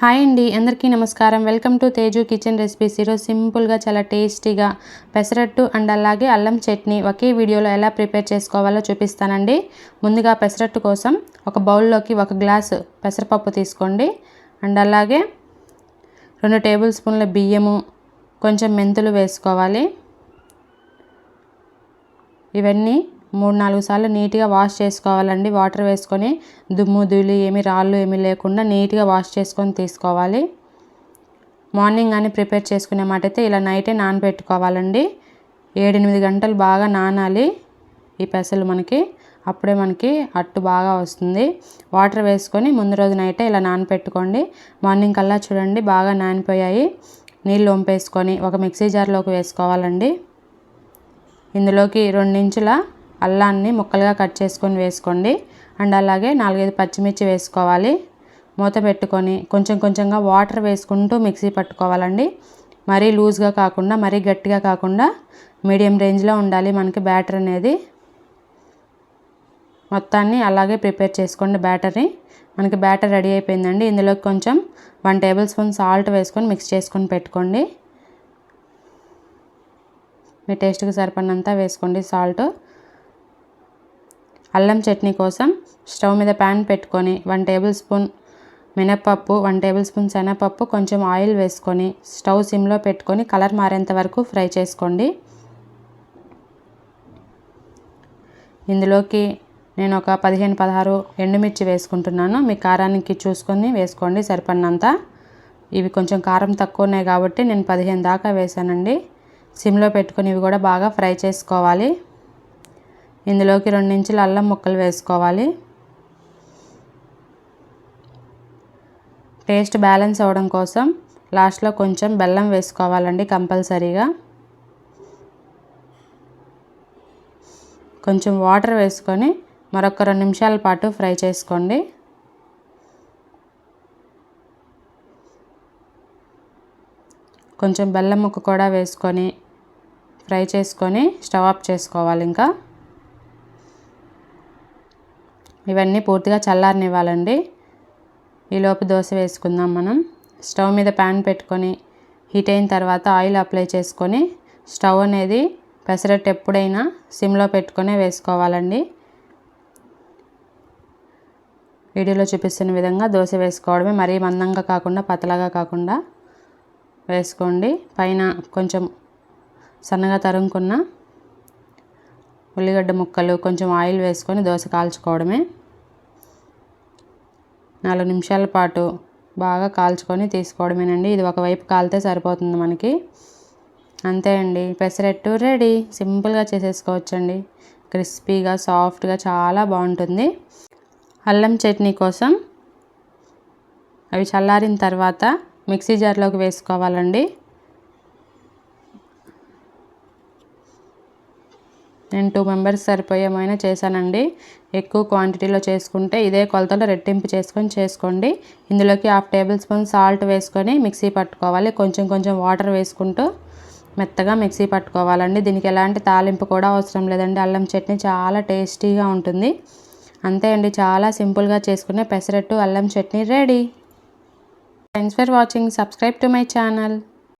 Hi అండి అందరికీ నమస్కారం. Welcome to Teju kitchen recipes. ఈరోజు సింపుల్గా చాలా టేస్టీగా పెసరట్టు అండ్ అలాగే అల్లం చట్నీ ఒకే వీడియోలో ఎలా ప్రిపేర్ చేసుకోవాలో చూపిస్తానండి. ముందుగా పెసరట్టు కోసం ఒక బౌల్లోకి ఒక గ్లాసు పెసరపప్పు తీసుకోండి. అండ్ అలాగే రెండు టేబుల్ స్పూన్ల బియ్యము కొంచెం మెంతులు వేసుకోవాలి. ఇవన్నీ మూడు నాలుగు సార్లు నీట్గా వాష్ చేసుకోవాలండి. వాటర్ వేసుకొని దుమ్ము ధూళి ఏమి రాళ్ళు ఏమీ లేకుండా నీట్గా వాష్ చేసుకొని తీసుకోవాలి. మార్నింగ్ కానీ ప్రిపేర్ చేసుకునే మాట అయితే ఇలా నైటే నానబెట్టుకోవాలండి. ఏడెనిమిది గంటలు బాగా నానాలి ఈ పెసలు మనకి. అప్పుడే మనకి అట్టు బాగా వస్తుంది. వాటర్ వేసుకొని ముందు రోజు నైటే ఇలా నానపెట్టుకోండి మార్నింగ్ కల్లా చూడండి బాగా నానిపోయాయి. నీళ్ళు వంపేసుకొని ఒక మిక్సీ జార్లోకి వేసుకోవాలండి. ఇందులోకి రెండించుల అల్లాన్ని ముక్కలుగా కట్ చేసుకొని వేసుకోండి. అండ్ అలాగే నాలుగైదు పచ్చిమిర్చి వేసుకోవాలి. మూత పెట్టుకొని కొంచెం కొంచెంగా వాటర్ వేసుకుంటూ మిక్సీ పట్టుకోవాలండి. మరీ లూజ్గా కాకుండా మరీ గట్టిగా కాకుండా మీడియం రేంజ్లో ఉండాలి మనకి బ్యాటర్ అనేది. మొత్తాన్ని అలాగే ప్రిపేర్ చేసుకోండి బ్యాటర్ని. మనకి బ్యాటర్ రెడీ అయిపోయిందండి. ఇందులోకి కొంచెం వన్ టేబుల్ స్పూన్ సాల్ట్ వేసుకొని మిక్స్ చేసుకొని పెట్టుకోండి. మీ టేస్ట్కి సరిపడినంత వేసుకోండి సాల్ట్. అల్లం చట్నీ కోసం స్టవ్ మీద ప్యాన్ పెట్టుకొని వన్ టేబుల్ స్పూన్ మినప్పప్పు వన్ టేబుల్ స్పూన్ శనగపప్పు కొంచెం ఆయిల్ వేసుకొని స్టవ్ సిమ్లో పెట్టుకొని కలర్ మారేంత వరకు ఫ్రై చేసుకోండి. ఇందులోకి నేను ఒక పదిహేను పదహారు ఎండుమిర్చి వేసుకుంటున్నాను. మీ కారానికి చూసుకొని వేసుకోండి సరిపడినంత. ఇవి కొంచెం కారం తక్కువ ఉన్నాయి కాబట్టి నేను పదిహేను దాకా వేసానండి సిమ్లో పెట్టుకొని ఇవి కూడా బాగా ఫ్రై చేసుకోవాలి. ఇందులోకి రెండు ఇంచుల అల్లం ముక్కలు వేసుకోవాలి. టేస్ట్ బ్యాలెన్స్ అవ్వడం కోసం లాస్ట్లో కొంచెం బెల్లం వేసుకోవాలండి కంపల్సరీగా. కొంచెం వాటర్ వేసుకొని మరొక రెండు నిమిషాల పాటు ఫ్రై చేసుకోండి. కొంచెం బెల్లం ముక్క కూడా వేసుకొని ఫ్రై చేసుకొని స్టవ్ ఆఫ్ చేసుకోవాలి ఇంకా. ఇవన్నీ పూర్తిగా చల్లారనివ్వాలండి. ఈలోపు దోశ వేసుకుందాం మనం. స్టవ్ మీద ప్యాన్ పెట్టుకొని హీట్ అయిన తర్వాత ఆయిల్ అప్లై చేసుకొని స్టవ్ అనేది పెసరట్టు ఎప్పుడైనా సిమ్లో పెట్టుకొని వేసుకోవాలండి. వీడియోలో చూపిస్తున్న విధంగా దోశ వేసుకోవడమే మరీ మందంగా కాకుండా పతలాగా కాకుండా వేసుకోండి. పైన కొంచెం సన్నగా తరుముకున్న ఉల్లిగడ్డ ముక్కలు కొంచెం ఆయిల్ వేసుకొని దోశ కాల్చుకోవడమే. నాలుగు నిమిషాల పాటు బాగా కాల్చుకొని తీసుకోవడమేనండి. ఇది ఒకవైపు కాలితే సరిపోతుంది మనకి. అంతే అండి. పెసరట్టు రెడీ. సింపుల్గా చేసేసుకోవచ్చండి. క్రిస్పీగా సాఫ్ట్గా చాలా బాగుంటుంది. అల్లం చట్నీ కోసం అవి చల్లారిన తర్వాత మిక్సీ జార్లోకి వేసుకోవాలండి. నేను టూ మెంబర్స్ సరిపోయేమైనా చేశానండి. ఎక్కువ క్వాంటిటీలో చేసుకుంటే ఇదే కొలతలో రెట్టింపు చేసుకొని చేసుకోండి. ఇందులోకి హాఫ్ టేబుల్ స్పూన్ సాల్ట్ వేసుకొని మిక్సీ పట్టుకోవాలి. కొంచెం కొంచెం వాటర్ వేసుకుంటూ మెత్తగా మిక్సీ పట్టుకోవాలండి. దీనికి ఎలాంటి తాలింపు కూడా అవసరం లేదండి. అల్లం చట్నీ చాలా టేస్టీగా ఉంటుంది. అంతే అండి. చాలా సింపుల్గా చేసుకునే పెసరట్టు అల్లం chutney ready. Thanks for watching subscribe to my channel